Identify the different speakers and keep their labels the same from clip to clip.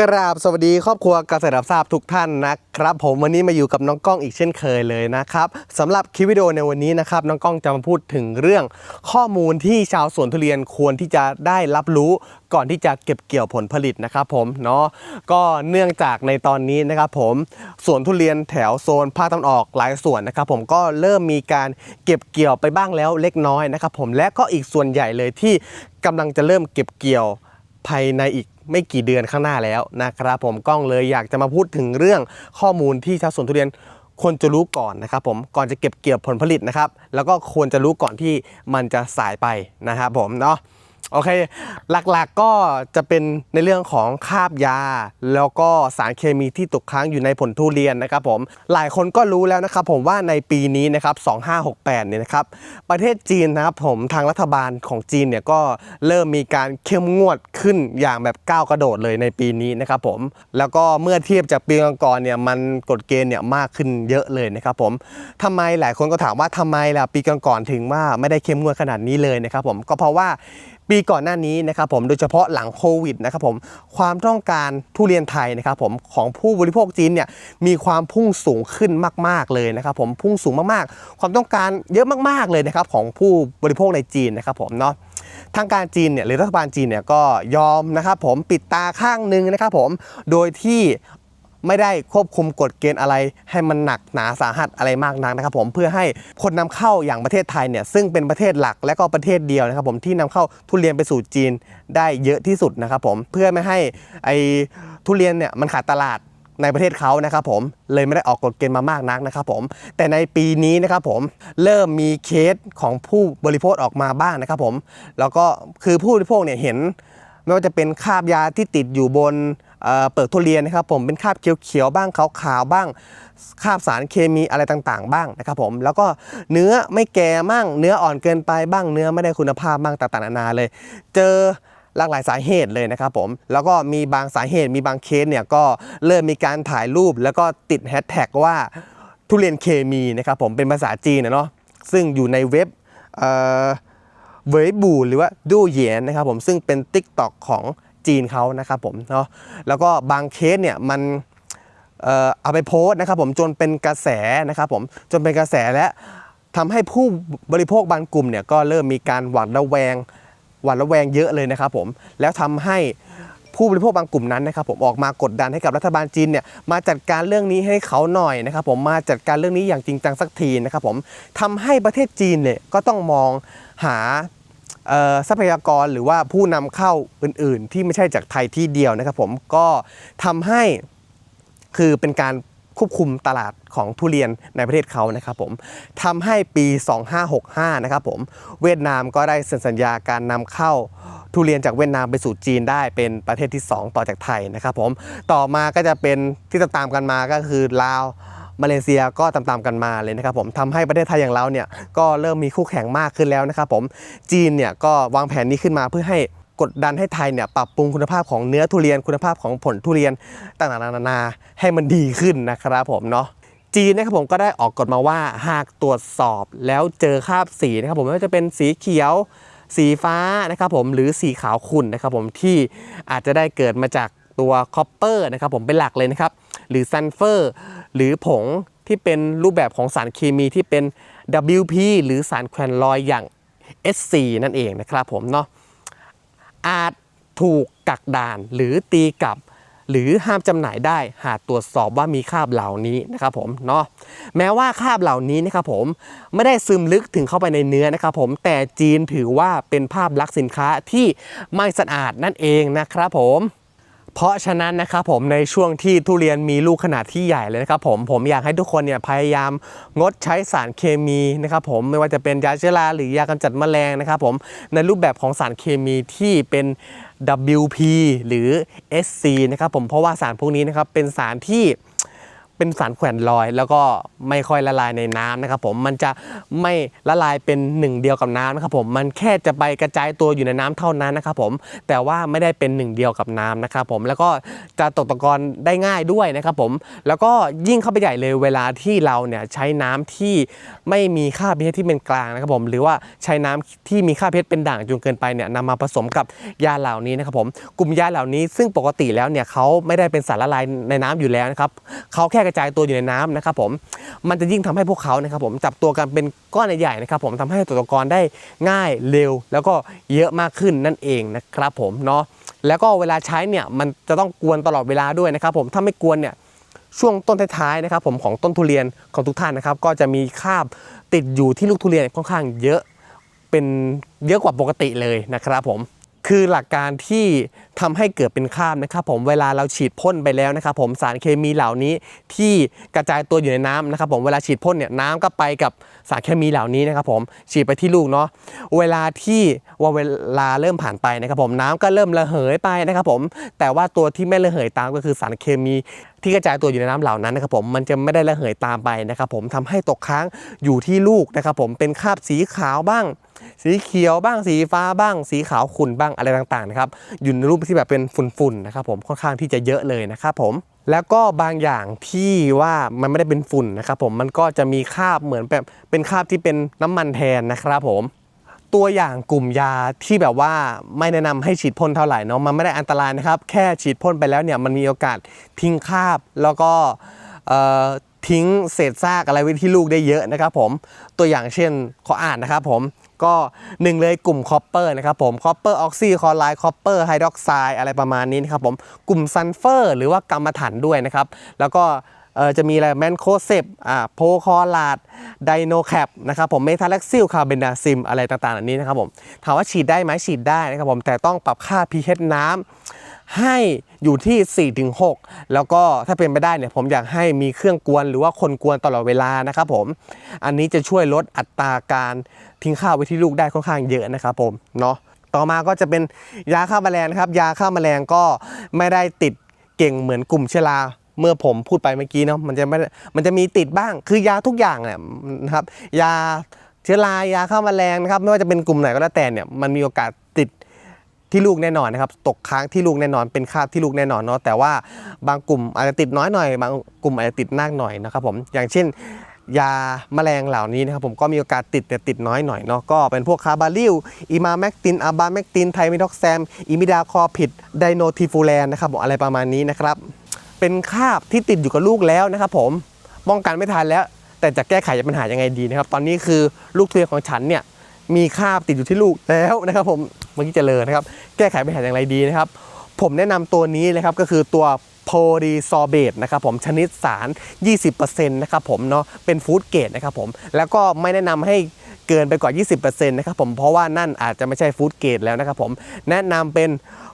Speaker 1: กราบสวัสดีครอบครัวเกษตรรับทราบทุกท่านนะครับ ผมวันนี้มาอยู่กับน้องก้องอีกเช่นเคยเลยนะครับสำหรับคลิปวิดีโอในวันนี้นะครับน้องก้องจะมาพูดถึงเรื่อง ข้อมูลที่ชาวสวนทุเรียนควรที่จะได้รับรู้ก่อนที่จะเก็บเกี่ยวผลผลิตนะครับผมเนาะก็เนื่องจากในตอนนี้นะครับผมสวนทุเรียนแถวโซนภาคตะวันออกหลายส่วนนะครับผมก็เริ่มมีการเก็บเกี่ยวไปบ้างแล้วเล็กน้อยนะครับผมและก็อีกส่วนใหญ่เลยที่กำลังจะเริ่มเก็บเกี่ยวภายในอีก ไม่กี่เดือนข้างหน้าแล้วนะครับผมกล้องเลยอยากจะมาพูดถึงเรื่องข้อมูลที่ชาวสวนทุเรียนควรจะรู้ก่อนนะครับผมก่อนจะเก็บเกี่ยวผลผลิตนะครับ แล้วก็ควรจะรู้ก่อนที่มันจะสายไปนะครับผมเนาะ โอเค หลักๆก็จะเป็นในเรื่องของคาบยา แล้วก็สารเคมีที่ตกค้างอยู่ในผลทุเรียนนะครับผมหลายคนก็รู้แล้วนะครับผมว่าในปีนี้นะครับ2568เนี่ยนะครับประเทศจีนนะครับผมทางรัฐบาลของจีนเนี่ยก็เริ่มมีการเข้มงวดขึ้นอย่างแบบก้าวกระโดดเลยในปีนี้นะครับผมแล้วก็เมื่อเทียบจากปีก่อนๆเนี่ยมันกฎเกณฑ์เนี่ยมากขึ้นเยอะเลยนะครับผมทำไมหลายคนก็ถามว่าทำไมล่ะปีก่อนๆถึงว่าไม่ได้เข้มงวดขนาดนี้เลยนะครับผมก็เพราะว่า ปีก่อนหน้านี้นะครับผมโดยเฉพาะหลังโควิดนะครับผมความต้องการทุเรียนไทยนะครับผมของผู้บริโภคจีนเนี่ยมีความพุ่งสูงขึ้นมาก ๆเลยนะครับผมพุ่งสูงมากๆ ความต้องการเยอะมากๆเลยนะครับของผู้บริโภคในจีนนะครับผมเนาะทางการจีนเนี่ยหรือรัฐบาลจีนเนี่ยก็ยอมนะครับผมปิดตาข้างหนึ่งนะครับผมโดยที่ ไม่ได้ควบคุมกฎเกณฑ์อะไร ให้มันหนักหนาสาหัสอะไรมากนักนะครับผมเพื่อให้คนนำเข้าอย่างประเทศไทยเนี่ยซึ่งเป็นประเทศหลักและก็ประเทศเดียวนะครับผมที่นำเข้าทุเรียนไปสู่จีนได้เยอะที่สุดนะครับผมเพื่อไม่ให้ไอ้ทุเรียนเนี่ยมันขาดตลาดในประเทศเขานะครับผมเลยไม่ได้ออกกฎเกณฑ์มามากนักนะครับผมแต่ในปีนี้นะครับผมเริ่มมีเคสของผู้บริโภคออกมาบ้างนะครับผมแล้วก็คือผู้บริโภคเนี่ยเห็นไม่ว่าจะเป็นคาบยาที่ติดอยู่บน เปลือกทุเรียนนะครับผมเป็นคราบเขียวๆบ้างขาวๆบ้างคราบสารเคมีอะไรต่างๆ บ้างนะครับผมแล้วก็เนื้อไม่แก่มั่งเนื้ออ่อนเกินไปบ้างเนื้อไม่ได้คุณภาพบ้างต่างๆนานาเลย เจอหลากหลายสาเหตุเลยนะครับผมแล้วก็มีบางสาเหตุมีบางเคสเนี่ยก็เริ่มมีการถ่ายรูป แล้วก็ติดแฮชแท็กว่าทุเรียนเคมีนะครับผมเป็นภาษาจีนนะเนาะซึ่งอยู่ในเว็บเวยบูหรือว่าดูเหยียนนะครับผมซึ่งเป็น Tik t o อกของ จีนเขานะครับผมเนาะแล้วก็บางเคสเนี่ยมันเอ่อเอาไปโพสต์นะครับผมจนเป็นกระแสนะครับผมจนเป็นกระแสและทำให้ผู้บริโภคบางกลุ่มเนี่ยก็เริ่มมีการหวาดระแวงหวาดระแวงเยอะเลยนะครับผมแล้วทำให้ผู้บริโภคบางกลุ่มนั้นนะครับผมออกมากดดันให้กับรัฐบาลจีนเนี่ยมาจัดการเรื่องนี้ให้เขาหน่อยนะครับผมมาจัดการเรื่องนี้อย่างจริงจังสักทีนะครับผมทำให้ประเทศจีนเนี่ยก็ต้องมองหา ทรัพยากรหรือว่าผู้นำเข้าอื่นๆ ที่ไม่ใช่จากไทยที่เดียวนะครับผมก็ทำให้คือเป็นการควบคุมตลาดของทุเรียนในประเทศเขานะครับผมทำให้ปี 2565 นะครับผมเวียดนามก็ได้เซ็นสัญญาการนำเข้าทุเรียนจากเวียดนามไปสู่จีนได้เป็นประเทศที่ 2 ต่อจากไทยนะครับผมต่อมาก็จะเป็นที่ตามกันมาก็คือลาว มาเลเซียก็ตามๆกันมาเลยนะครับผมทำให้ประเทศไทยอย่างเราเนี่ยก็เริ่มมีคู่แข่งมากขึ้นแล้วนะครับผมจีนเนี่ยก็วางแผนนี้ขึ้นมาเพื่อให้กดดันให้ไทยเนี่ยปรับปรุงคุณภาพของเนื้อทุเรียนคุณภาพของผลทุเรียนต่างๆนานาให้มันดีขึ้นนะครับผมเนาะจีนนะครับผมก็ได้ออกกฎมาว่าหากตรวจสอบแล้วเจอคราบสีนะครับผมไม่ว่าจะเป็นสีเขียวสีฟ้านะครับผมหรือสีขาวขุ่นนะครับผมที่อาจจะได้เกิดมาจากตัวคอปเปอร์นะครับผมเป็นหลักเลยนะครับ หรือซัลเฟอร์ หรือผงที่เป็นรูปแบบของสารเคมีที่เป็น WP หรือสารแควนลอยอย่าง SC นั่นเองนะครับผมเนาะอาจถูกกักดานหรือตีกลับ หรือห้ามจำหน่ายได้หากตรวจสอบว่ามีคราบเหล่านี้นะครับผมเนาะแม้ว่าคราบเหล่านี้นะครับผมไม่ได้ซึมลึกถึงเข้าไปในเนื้อนะครับผมแต่จีนถือว่าเป็นภาพลักษณ์สินค้าที่ไม่สะอาดนั่นเองนะครับผม เพราะฉะนั้นนะครับผมในช่วงที่ทุเรียนมีลูกขนาดที่ใหญ่เลยนะครับผมผมอยากให้ทุกคนเนี่ยพยายามงดใช้สารเคมีนะครับผมไม่ว่าจะเป็นยาเชื้อราหรือยากำจัดแมลงนะครับผมในรูปแบบของสารเคมีที่เป็น WP หรือ SC นะครับผมเพราะว่าสารพวกนี้นะครับเป็นสารที่ เป็นสารแขวนลอย แล้วก็ไม่ค่อยละลายในน้ำนะครับผมมันจะไม่ละลายเป็นหนึ่งเดียวกับน้ำนะครับผมมันแค่จะไปกระจายตัวอยู่ในน้ำเท่านั้นนะครับผมแต่ว่าไม่ได้เป็นหนึ่งเดียวกับน้ำนะครับผมแล้วก็จะตกตะกอนได้ง่ายด้วยนะครับผมแล้วก็ยิ่งเข้าไปใหญ่เลยเวลาที่เราเนี่ยใช้น้ำที่ไม่มีค่า pH ที่เป็นกลางนะครับผมหรือว่าใช้น้ำที่มีค่า pH เป็นด่างจนเกินไปเนี่ยนำมาผสมกับยาเหล่านี้นะครับผมกลุ่มยาเหล่านี้ซึ่งปกติแล้วเนี่ยเขาไม่ได้เป็นสารละลายในน้ำอยู่แล้วนะครับเขาแค่กระจายตัวอยู่ในน้ำนะครับผมมันจะยิ่งทำให้พวกเขานะครับผมจับตัวกันเป็นก้อนใหญ่ๆนะครับผมทำให้ตกตะกอนได้ง่ายเร็ว แล้วก็เยอะมากขึ้นนั่นเองนะครับผมเนาะแล้วก็เวลาใช้เนี่ยมันจะต้องกวนตลอดเวลาด้วยนะครับผมถ้าไม่กวนเนี่ยช่วงต้นท้ายๆนะครับผมของต้นทุเรียนของทุกท่านนะครับ ก็จะมีคราบติดอยู่ที่ลูกทุเรียนค่อนข้างเยอะเป็นเยอะกว่าปกติเลยนะครับผม คือหลักการที่ทำให้เกิดเป็นคราบนะครับผมเวลาเราฉีดพ่นไปแล้วนะครับผมสารเคมีเหล่านี้ที่กระจายตัวอยู่ในน้ำนะครับผมเวลาฉีดพ่นเนี่ยน้ำก็ไปกับสารเคมีเหล่านี้นะครับผมฉีดไปที่ลูกเนาะเวลาที่ว่าเวลาเริ่มผ่านไปนะครับผมน้ำก็เริ่มระเหยไปนะครับผมแต่ว่าตัวที่ไม่ระเหยตามก็คือสารเคมีที่กระจายตัวอยู่ในน้ำเหล่านั้นนะครับผมมันจะไม่ได้ระเหยตามไปนะครับผมทำให้ตกค้างอยู่ที่ลูกนะครับผมเป็นคราบสีขาวบ้าง สีเขียวบ้างสีฟ้าบ้าง สีขาวขุ่นบ้างอะไรต่างๆนะครับอยู่ในรูปที่แบบเป็นฝุ่นๆนะครับผมค่อนข้างที่จะเยอะเลยนะครับผมแล้วก็บางอย่างที่ว่ามันไม่ได้เป็นฝุ่นนะครับผมมันก็จะมีคราบเหมือนแบบเป็นคราบที่เป็นน้ำมันแทนนะครับผมตัวอย่างกลุ่มยาที่แบบว่าไม่แนะนำให้ฉีดพ่นเท่าไหร่เนาะมันไม่ได้อันตรายนะครับ แค่ฉีดพ่นไปแล้วเนี่ยมันมีโอกาสทิ้งคราบแล้วก็ทิ้งเศษซากอะไรไว้ที่ลูกได้เยอะนะครับผมตัวอย่างเช่นขออ่านนะครับผม ก็หนึ่งเลยกลุ่มคอปเปอร์นะครับผมคอปเปอร์ออกซิคลอไลด์คอปเปอร์ไฮดรอกไซด์อะไรประมาณนี้นะครับผมกลุ่มซัลเฟอร์ หรือว่ากรรมถันด้วยนะครับแล้วก็จะมีอะไรแมนโคเซปอ่าโพคอลาดไดโนแคปนะครับผมเมทาเล็กซิลคาร์เบนดาซิมอะไรต่างๆอันนี้นะครับผมถามว่าฉีดได้ไหมฉีดได้นะครับผมแต่ต้องปรับค่า pH น้ำ ให้อยู่ที่ 4-6 แล้วก็ถ้าเป็นไปได้เนี่ยผมอยากให้มีเครื่องกวนหรือว่าคนกวนตลอดเวลานะครับผม อันนี้จะช่วยลดอัตราการทิ้งข้าวไว้ที่ลูกได้ค่อนข้างเยอะนะครับผมเนาะต่อมาก็จะเป็นยาฆ่าแมลงครับ ยาฆ่าแมลงก็ไม่ได้ติดเก่งเหมือนกลุ่มเชื้อราเมื่อผมพูดไปเมื่อกี้เนาะมันจะไม่มันจะมีติดบ้าง คือยาทุกอย่างเนี่ยนะครับ ยาเชื้อรายาฆ่าแมลงนะครับ ไม่ว่าจะเป็นกลุ่มไหนก็แล้วแต่เนี่ยมันมีโอกาสติด ที่ลูกแน่นอนนะครับตกค้างที่ลูกแน่นอนเป็นคราบที่ลูกแน่นอนเนาะแต่ว่าบางกลุ่มอาจจะติดน้อยหน่อย บางกลุ่มอาจจะติดมากหน่อยนะครับผมอย่างเช่น ยาแมลงเหล่านี้นะครับผมก็มีโอกาสติดแต่ติดน้อยหน่อยเนาะก็เป็นพวกคาร์บาลิลอีมาแมกตินอาบาแมกตินไทมิดอกแซมอิมิดาคอผิดไดโนทิฟูแลนนะครับผมอะไรประมาณนี้นะครับเป็นคราบที่ติดอยู่กับลูกแล้วนะครับผมป้องกันไม่ทันแล้ว แต่จะแก้ไขปัญหายังไงดีนะครับ ตอนนี้คือลูกทุเรียนของฉันเนี่ยมีคราบติดอยู่ที่ลูกแล้วนะครับผม เมื่อกี้เจริญนะครับ แก้ไขปัญหาอย่างไรดีนะครับ ผมแนะนำตัวนี้นะครับก็คือตัวโพลีซอเบตนะครับผมชนิดสาร 20%นะครับผมเนาะเป็นฟู้ดเกรดนะครับผมแล้วก็ไม่แนะนำให้เกินไปกว่า 20%นะครับผมเพราะว่านั่นอาจจะไม่ใช่ฟู้ดเกรดแล้วนะครับผมแนะนำเป็น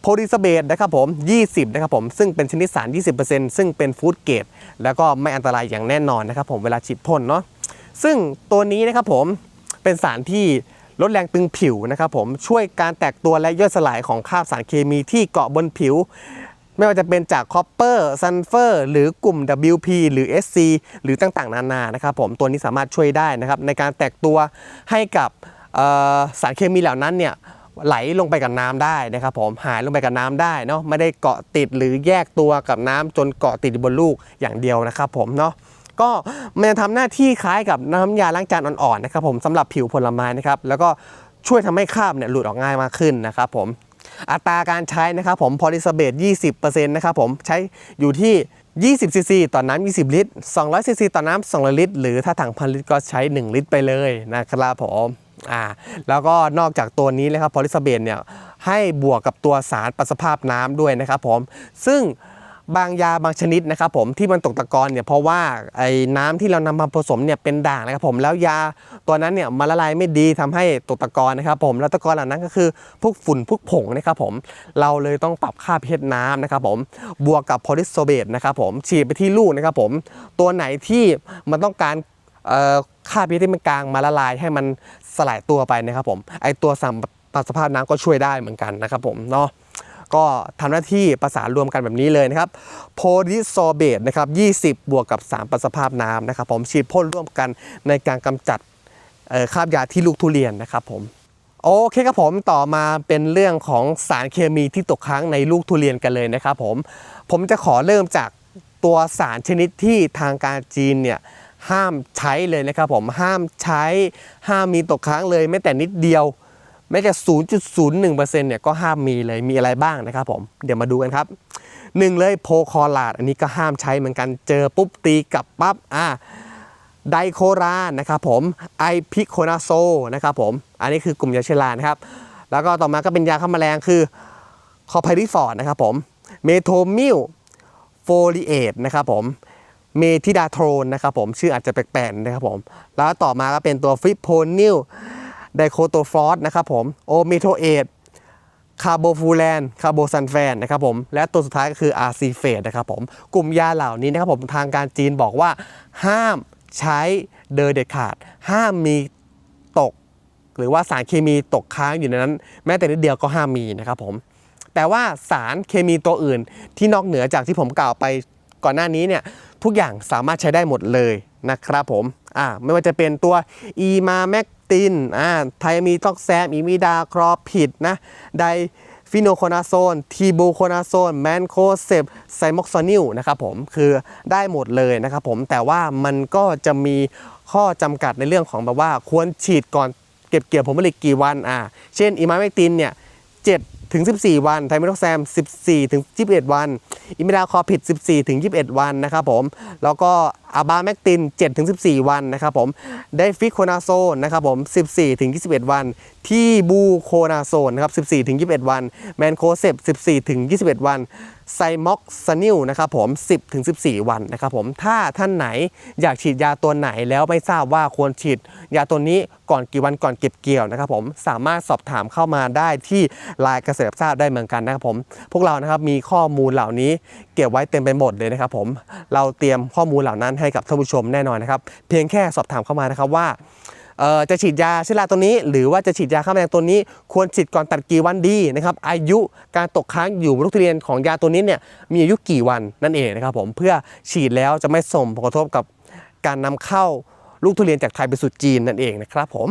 Speaker 1: โพลิสเบตนะครับผม 20 นะครับผม ซึ่งเป็นชนิดสาร 20%ซึ่งเป็นฟู้ดเกรดแล้วก็ไม่อันตรายอย่างแน่นอนนะครับผมเวลาฉีดพ่นเนาะซึ่งตัวนี้นะครับผมเป็นสารที่ ลดแรงตึงผิวนะครับผมช่วยการแตกตัวและย่อยสลายของคราบสารเคมีที่เกาะบนผิว ไม่ว่าจะเป็นจากคอปเปอร์ซัลเฟอร์หรือกลุ่ม WP หรือ SC หรือต่างๆ นานานะครับผมตัวนี้สามารถช่วยได้นะครับในการแตกตัวให้กับสารเคมีเหล่านั้นเนี่ยไหลลงไปกับน้ำได้นะครับผมหายลงไปกับน้ำได้เนาะไม่ได้เกาะติดหรือแยกตัวกับน้ำจนเกาะติดบนลูกอย่างเดียวนะครับผมเนาะ ก็มันจะทำหน้าที่คล้ายกับน้ำยาล้างจานอ่อนๆนะครับผมสำหรับผิวผลไม้นะครับแล้วก็ช่วยทำให้คราบเนี่ยหลุดออกง่ายมากขึ้นนะครับผมอัตราการใช้นะครับผมพอลิสเบต20%นะครับผมใช้อยู่ที่20ซีซีต่อน้ำ20 ลิตร 200ซีซีต่อน้ำ200ลิตร หรือถ้าถังพันลิตรก็ใช้ 1 ลิตรไปเลยนะครับผมอ่าแล้วก็นอกจากตัวนี้นะครับพอลิสเบตเนี่ยให้บวกกับตัวสารปรัสภาพน้ำด้วยนะครับผมซึ่ง บางยาบางชนิดนะครับผมที่มันตกตะกอนเนี่ยเพราะว่าไอ้น้ำที่เรานำมาผสมเนี่ยเป็นด่างนะครับผมแล้วยาตัวนั้นเนี่ยมันละลายไม่ดีทำให้ตกตะกอนนะครับผมแล้วตะกอนเหล่านั้นก็คือพวกฝุ่นพวกผงนะครับผมเราเลยต้องปรับค่า pH น้ำนะครับผมบวกกับโพลิสโซเบตนะครับผมฉีดไปที่ลูกนะครับผมตัวไหนที่มันต้องการค่า pH ที่มันกลางมาละลายให้มันสลายตัวไปนะครับผมไอตัวสัมปรับสภาพน้ำก็ช่วยได้เหมือนกันนะครับผมเนาะ ก็ทำหน้าที่ประสานรวมกันแบบนี้เลยนะครับโพลิซอเบตนะครับ20 บวกกับ3ประสภาพน้ำนะครับผมฉีดพ่นร่วมกันในการกำจัดคราบยาที่ลูกทุเรียนนะครับผมโอเคครับผมต่อมาเป็นเรื่องของสารเคมีที่ตกค้างในลูกทุเรียนกันเลยนะครับผมผมจะขอเริ่มจากตัวสารชนิดที่ทางการจีนเนี่ยห้ามใช้เลยนะครับผมห้ามใช้ห้ามมีตกค้างเลยแม้แต่นิดเดียว แม้แต่ 0.01%เนี่ยก็ห้ามมีเลยมีอะไรบ้างนะครับผมเดี๋ยวมาดูกันครับหนึ่งเลยโพคอลาดอันนี้ก็ห้ามใช้เหมือนกันเจอปุ๊บตีกลับปั๊บอ่าไดโครานะครับผมไอพิโคนาโซนะครับผมอันนี้คือกลุ่มยาเชื้อรานะครับ แล้วก็ต่อมาก็เป็นยาฆ่าแมลงคือคอไพริฟอร์ดนะครับผมเมโทมิลโฟลิเอตนะครับผมเมทิดาโทรนนะครับผมชื่ออาจจะแปลกๆนะครับผมแล้วต่อมาก็เป็นตัวฟิปโพนิล ไดโคโตฟอสนะครับผมโอเมโทเอตคาร์โบฟูแลนคาร์โบซันแฟนนะครับผม และตัวสุดท้ายก็คืออาร์ซีเฟตนะครับผม กลุ่มยาเหล่านี้นะครับผมทางการจีนบอกว่า ห้ามใช้เดอเด็ดขาด ห้ามมีตก หรือว่าสารเคมีตกค้างอยู่ในนั้น แม้แต่นิดเดียวก็ห้ามมีนะครับผม แต่ว่าสารเคมีตัวอื่นที่นอกเหนือจากที่ผมกล่าวไปก่อนหน้านี้เนี่ยทุกอย่างสามารถใช้ได้หมดเลยนะครับผมอ่าไม่ว่าจะเป็นตัวอีมาแมก ตินอ่าไทมีท็อกแซมอีมิดาครอผิดนะไดฟิโนโคนาโซน ทีบูโคนาโซน แมนโคเซปไซม็อกซอนิลนะครับผม คือได้หมดเลยนะครับผม แต่ว่ามันก็จะมีข้อจำกัดในเรื่องของแบบว่าควรฉีดก่อนเก็บเกี่ยวผลผลิตกี่วัน อ่า เช่นอีมาแมกตินเนี่ย7ถึง 14 วัน ไทมิโทแซม 14 ถึง 21 วัน อิมิดาคอผิด 14 ถึง 21 วันนะครับผม แล้วก็ อาบาแมกติน 7-14 วันนะครับผมได้ฟิโคนาโซนนะครับผม 14-21 วัน ที่บูโคนาโซนนะครับ 14-21 วัน แมนโคเซป14-21 วันไซม็อกซานิลนะครับผม 10-14 วันนะครับผมถ้าท่านไหนอยากฉีดยาตัวไหนแล้วไม่ทราบว่าควรฉีด ยาตัวนี้ก่อนกี่วันก่อนเก็บเกี่ยวนะครับผมสามารถสอบถามเข้ามาได้ที่ไลน์เกษตรทราบได้เหมือนกันนะครับผมพวกเรานะครับมีข้อมูลเหล่านี้เก็บไว้เต็มไปหมดเลยนะครับผมเราเตรียมข้อมูลเหล่านั้นให้กับท่านผู้ชมแน่นอนนะครับ เพียงแค่สอบถามเข้ามานะครับว่าจะฉีดยาเชื้อราตัวนี้ หรือว่าจะฉีดยาฆ่าแมลงตัวนี้ ควรฉีดก่อนตัดกี่วันดีนะครับอายุการตกค้างอยู่บนลูกทุเรียนของยาตัวนี้เนี่ยมีอายุกี่วันนั่นเองนะครับผมเพื่อฉีดแล้วจะไม่ส่งผลกระทบกับการนำเข้าลูกทุเรียนจากไทยไปสู่จีนนั่นเองนะครับผม